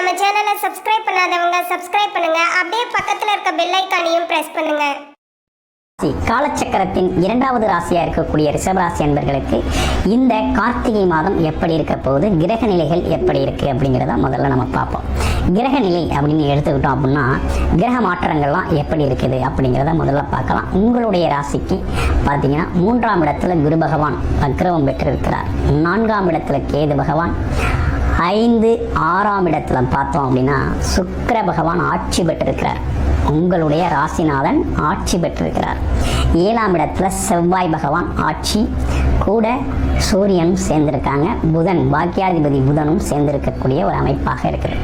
நம்ம சேனலை சப்ஸ்கிரைப் பண்ணாதவங்க சப்ஸ்கிரைப் பண்ணுங்க. அப்படியே பக்கத்துல இருக்க பெல் ஐக்கானையும் பிரஸ் பண்ணுங்க. காலச்சக்கரத்தின் இரண்டாவது ராசியாக இருக்கக்கூடிய ரிஷபராசி அன்பர்களுக்கு இந்த கார்த்திகை மாதம் எப்படி இருக்க போகுது? கிரக நிலைகள் எப்படி இருக்கு அப்படிங்கிறத முதல்ல நம்ம பார்ப்போம். கிரக நிலை அப்படின்னு எடுத்துக்கிட்டோம் அப்படின்னா கிரக மாற்றங்கள்லாம் எப்படி இருக்குது அப்படிங்கிறத முதல்ல பார்க்கலாம். உங்களுடைய ராசிக்கு பார்த்தீங்கன்னா மூன்றாம் இடத்துல குரு பகவான் வக்ரவம் பெற்றிருக்கிறார். நான்காம் இடத்துல கேது பகவான் ஐந்து ஆறாம் இடத்துல பார்த்தோம் அப்படின்னா சுக்கர பகவான் ஆட்சி பெற்றிருக்கிறார். உங்களுடைய ராசிநாதன் ஆட்சி பெற்றிருக்கிறார். ஏழாம் இடத்துல செவ்வாய் பகவான் ஆட்சி. கூட சூரியனும் சேர்ந்திருக்காங்க. புதன் பாக்கியாதிபதி புதனும் சேர்ந்திருக்கக்கூடிய ஒரு அமைப்பாக இருக்குது.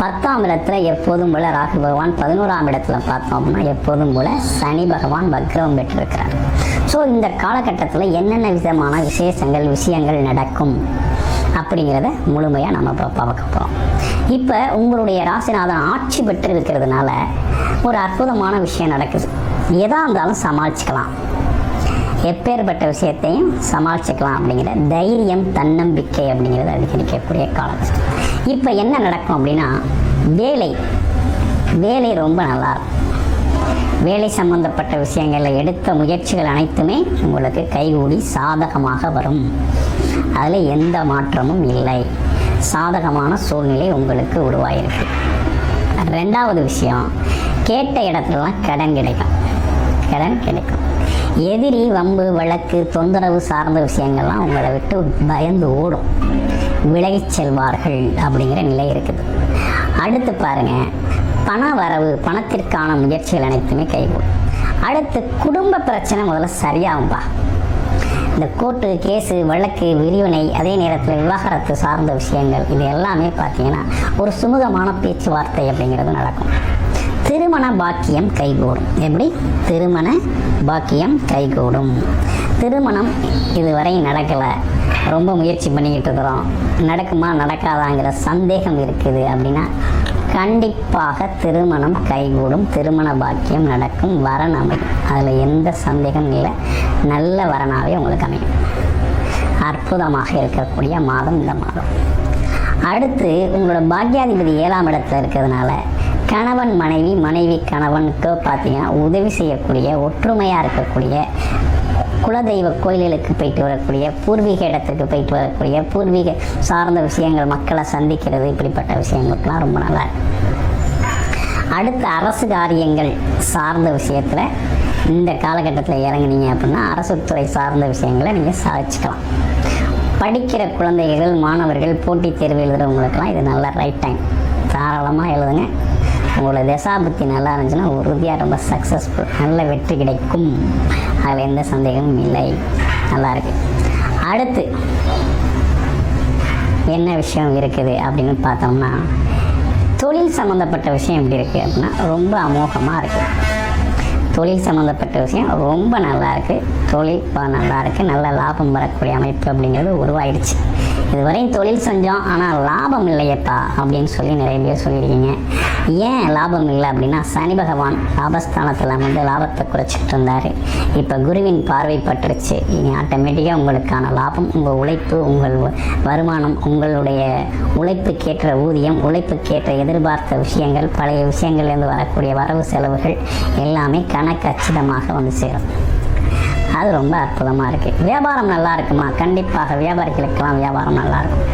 பத்தாம் இடத்துல எப்போதும் போல ராகு பகவான் பதினோராம் இடத்துல பார்த்தோம் அப்படின்னா எப்போதும் போல சனி பகவான் வக்ரவம் பெற்றிருக்கிறார். ஸோ இந்த காலகட்டத்தில் என்னென்ன விதமான விசேஷங்கள் விஷயங்கள் நடக்கும்? அப்படிங்கிறத முழுமையாக நம்ம இப்போ பார்க்க போகிறோம் இப்போ உங்களுடைய ராசிநாதன் ஆட்சி பெற்று இருக்கிறதுனால ஒரு அற்புதமான விஷயம் நடக்குது. எதா இருந்தாலும் சமாளிச்சுக்கலாம். எப்பேற்பட்ட விஷயத்தையும் சமாளிச்சுக்கலாம் அப்படிங்கிற தைரியம் தன்னம்பிக்கை அப்படிங்கிறது அதிகரிக்கக்கூடிய காலம் இப்போ என்ன நடக்கும் அப்படின்னா வேலை வேலை ரொம்ப நல்லா இருக்கும். வேலை சம்பந்தப்பட்ட விஷயங்களில் எடுத்த முயற்சிகள் அனைத்துமே உங்களுக்கு கைகூடி சாதகமாக வரும். அதில் எந்த மாற்றமும் இல்லை. சாதகமான சூழ்நிலை உங்களுக்கு உருவாயிருக்கு. ரெண்டாவது விஷயம் கேட்ட இடத்துலலாம் கடன் கிடைக்கும். கடன் கிடைக்கும். எதிரி வம்பு வழக்கு தொந்தரவு சார்ந்த விஷயங்கள்லாம் உங்களை விட்டு பயந்து ஓடும். விலகிச் செல்வார்கள் அப்படிங்கிற நிலை இருக்குது. அடுத்து பாருங்க பண வரவு பணத்திற்கான முயற்சிகள் அனைத்துமே கைகூடும். அடுத்து குடும்ப பிரச்சனை முதல்ல சரியாகும்பா இந்த கோர்ட்டு கேஸு வழக்கு விரிவினை அதே நேரத்தில் விவாகரத்து சார்ந்த விஷயங்கள் இது எல்லாமே பார்த்தீங்கன்னா ஒரு சுமூகமான பேச்சுவார்த்தை அப்படிங்கிறது நடக்கும். திருமண பாக்கியம் கைகூடும். எப்படி? திருமண பாக்கியம் கைகூடும். திருமணம் இதுவரை நடக்கலை. ரொம்ப முயற்சி பண்ணிக்கிட்டு இருக்கிறோம். நடக்குமா நடக்காதாங்கிற சந்தேகம் இருக்குது அப்படின்னா கண்டிப்பாக திருமணம் கைகூடும். திருமண பாக்கியம் நடக்கும். வரன் அமையும். அதில் எந்த சந்தேகம் இல்லை. நல்ல வரனாகவே உங்களுக்கு அமையும். அற்புதமாக இருக்கக்கூடிய மாதம் இந்த மாதம். அடுத்து உங்களோட பாக்கியாதிபதி ஏழாம் இடத்துல இருக்கிறதுனால கணவன் மனைவி மனைவி கணவனுக்கு பார்த்தீங்கன்னா உதவி செய்யக்கூடிய ஒற்றுமையாக இருக்கக்கூடிய குலதெய்வ கோயில்களுக்கு போயிட்டு வரக்கூடிய பூர்வீக இடத்துக்கு போயிட்டு வரக்கூடிய பூர்வீக சார்ந்த விஷயங்கள் மக்களை சந்திக்கிறது இப்படிப்பட்ட விஷயங்களுக்கெல்லாம் ரொம்ப நல்லா அடுத்த அரசு காரியங்கள் சார்ந்த விஷயத்தில் இந்த காலகட்டத்தில் இறங்குனீங்க அப்படின்னா அரசு துறை சார்ந்த விஷயங்களை நீங்கள் சாதிச்சுக்கலாம். படிக்கிற குழந்தைகள் மாணவர்கள் போட்டித் தேர்வு எழுதுகிறவங்களுக்கெல்லாம் இது நல்ல ரைட் டைம் தாராளமாக எழுதுங்க. உங்களோட தசாபக்தி நல்லா இருந்துச்சுன்னா உறுதியாக ரொம்ப சக்ஸஸ்ஃபுல் நல்ல வெற்றி கிடைக்கும். அதில் எந்த சந்தேகமும் இல்லை. நல்லாயிருக்கு அடுத்து என்ன விஷயம் இருக்குது அப்படின்னு பார்த்தோம்னா தொழில் சம்மந்தப்பட்ட விஷயம் எப்படி இருக்குது அப்படின்னா ரொம்ப அமோகமாக இருக்குது தொழில் சம்மந்தப்பட்ட விஷயம் ரொம்ப நல்லா இருக்குது தொழில் நல்லா இருக்குது நல்ல லாபம் வரக்கூடிய அமைப்பு அப்படிங்கிறது உருவாயிடுச்சு. இதுவரையும் தொழில் செஞ்சோம் ஆனால் லாபம் இல்லையப்பா அப்படின்னு சொல்லி நிறைய பேர் சொல்லியிருக்கீங்க. ஏன் லாபம் இல்லை அப்படின்னா சனி பகவான் லாபஸ்தானத்தில் வந்து லாபத்தை குறைச்சிட்டு இருந்தார். இப்போ குருவின் பார்வை பட்டுருச்சு இனி ஆட்டோமேட்டிக்காக உங்களுக்கான லாபம் உங்கள் உழைப்பு உங்கள் வருமானம் உங்களுடைய உழைப்புக்கேற்ற ஊதியம் உழைப்புக்கேற்ற எதிர்பார்த்த விஷயங்கள் பழைய விஷயங்கள்லேருந்து வரக்கூடிய வரவு செலவுகள் எல்லாமே கணக்கச்சிதமாக வந்து சேரும். அது ரொம்ப அற்புதமாக இருக்குது வியாபாரம் நல்லா இருக்குமா? கண்டிப்பாக வியாபாரிகளுக்கெல்லாம் வியாபாரம் நல்லா இருக்கும்.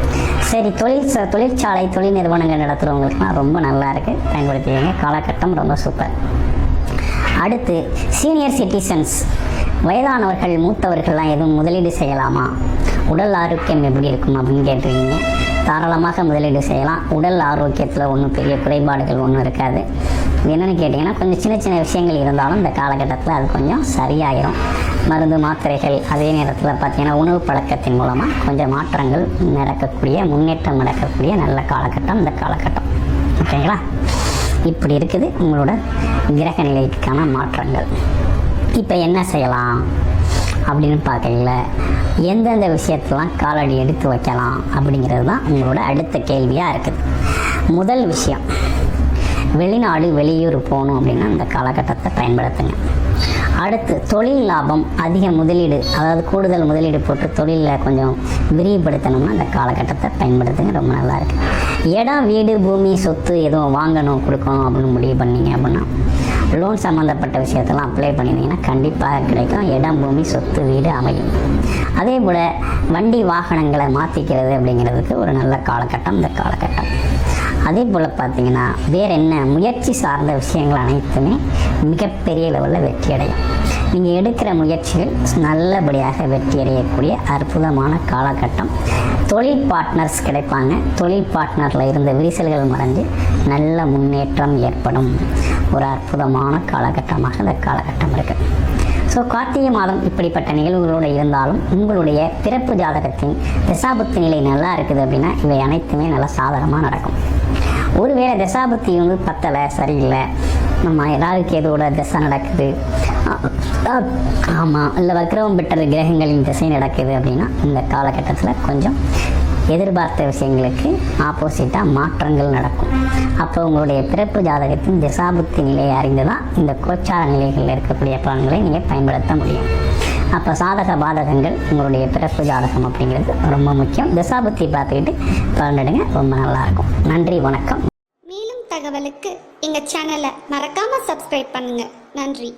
சரி தொழில் தொழிற்சாலை தொழில் நிறுவனங்கள் நடத்துகிறவங்களுக்குலாம் ரொம்ப நல்லா இருக்குது பயன்படுத்திங்க காலகட்டம் ரொம்ப சூப்பர் அடுத்து சீனியர் சிட்டிசன்ஸ் வயதானவர்கள் மூத்தவர்கள்லாம் எதுவும் முதலீடு செய்யலாமா? உடல் ஆரோக்கியம் எப்படி இருக்கும் அப்படின்னு கேட்டிருக்கீங்க. தாராளமாக முதலீடு செய்யலாம். உடல் ஆரோக்கியத்தில் ஒன்றும் பெரிய குறைபாடுகள் ஒன்றும் இருக்காது. என்னென்னு கேட்டிங்கன்னா கொஞ்சம் சின்ன சின்ன விஷயங்கள் இருந்தாலும் இந்த காலகட்டத்தில் அது கொஞ்சம் சரியாயிரும். மருந்து மாத்திரைகள் அதே நேரத்தில் பார்த்தீங்கன்னா உணவு பழக்கத்தின் மூலமாக கொஞ்சம் மாற்றங்கள் நடக்கக்கூடிய முன்னேற்றம் நடக்கக்கூடிய நல்ல காலகட்டம் இந்த காலகட்டம். ஓகேங்களா? இப்படி இருக்குது உங்களோட கிரக நிலைக்கான மாற்றங்கள். இப்போ என்ன செய்யலாம்? அப்படின்னு பார்க்கல எந்தெந்த விஷயத்தெலாம் காலடி எடுத்து வைக்கலாம் அப்படிங்கிறது தான் உங்களோட அடுத்த கேள்வியாக இருக்குது. முதல் விஷயம் வெளிநாடு வெளியூர் போகணும் அப்படின்னா அந்த காலகட்டத்தை பயன்படுத்துங்க. அடுத்து தொழில் லாபம் அதிக முதலீடு அதாவது கூடுதல் முதலீடு போட்டு தொழிலில் கொஞ்சம் விரிவுபடுத்தணும்னா அந்த காலகட்டத்தை பயன்படுத்துங்க ரொம்ப நல்லா இருக்கு. இடம் வீடு பூமி சொத்து எதுவும் வாங்கணும் கொடுக்கணும் அப்படின்னு முடிவு பண்ணீங்க அப்படின்னா லோன் சம்மந்தப்பட்ட விஷயத்தெல்லாம் அப்ளை பண்ணியிருந்தீங்கன்னா கண்டிப்பாக கிடைக்கும். இடம் பூமி சொத்து வீடு அமையும். அதே போல் வண்டி வாகனங்களை மாற்றிக்கிறது அப்படிங்கிறதுக்கு ஒரு நல்ல காலகட்டம் இந்த காலகட்டம். அதே போல் பார்த்தீங்கன்னா வேறு என்ன முயற்சி சார்ந்த விஷயங்கள் அனைத்துமே மிகப்பெரிய லெவலில் வெற்றி அடையும். நீங்கள் எடுக்கிற முயற்சிகள் நல்லபடியாக வெற்றி அடையக்கூடிய அற்புதமான காலகட்டம். தொழில் பார்ட்னர்ஸ் கிடைப்பாங்க. தொழில் பார்ட்னரில் இருந்த விரிசல்கள் மறைஞ்சு நல்ல முன்னேற்றம் ஏற்படும். ஒரு அற்புதமான காலகட்டமாக இந்த காலகட்டம் இருக்குது ஸோ கார்த்திகை மாதம் இப்படிப்பட்ட நிகழ்வுகளோடு இருந்தாலும் உங்களுடைய பிறப்பு ஜாதகத்தின் தசாபுத்தி நிலை நல்லா இருக்குது அப்படின்னா இவை அனைத்துமே நல்லா சாதாரணமாக நடக்கும். ஒருவேளை தசாபுத்தி வந்து பத்தலை சரியில்லை. நம்ம ஏதாவது எதோட திசை நடக்குது. ஆமாம் இல்லை வக்ரவம் பெற்ற கிரகங்களின் திசை நடக்குது அப்படின்னா இந்த காலகட்டத்தில் கொஞ்சம் எதிர்பார்த்த விஷயங்களுக்கு ஆப்போசிட்டாக மாற்றங்கள் நடக்கும். அப்போ உங்களுடைய பிறப்பு ஜாதகத்தின் திசாபுத்தி நிலையை அறிந்து தான் இந்த கோச்சார நிலைகளில் இருக்கக்கூடிய பலன்களை நீங்கள் பயன்படுத்த முடியும். அப்போ சாதக பாதகங்கள் உங்களுடைய பிறப்பு ஜாதகம் அப்படிங்கிறது ரொம்ப முக்கியம். திசாபுத்தி பார்த்துக்கிட்டு பலனிடுங்க ரொம்ப நல்லாயிருக்கும். நன்றி வணக்கம். மேலும் தகவலுக்கு எங்கள் சேனலை மறக்காமல் சப்ஸ்கிரைப் பண்ணுங்கள் நன்றி.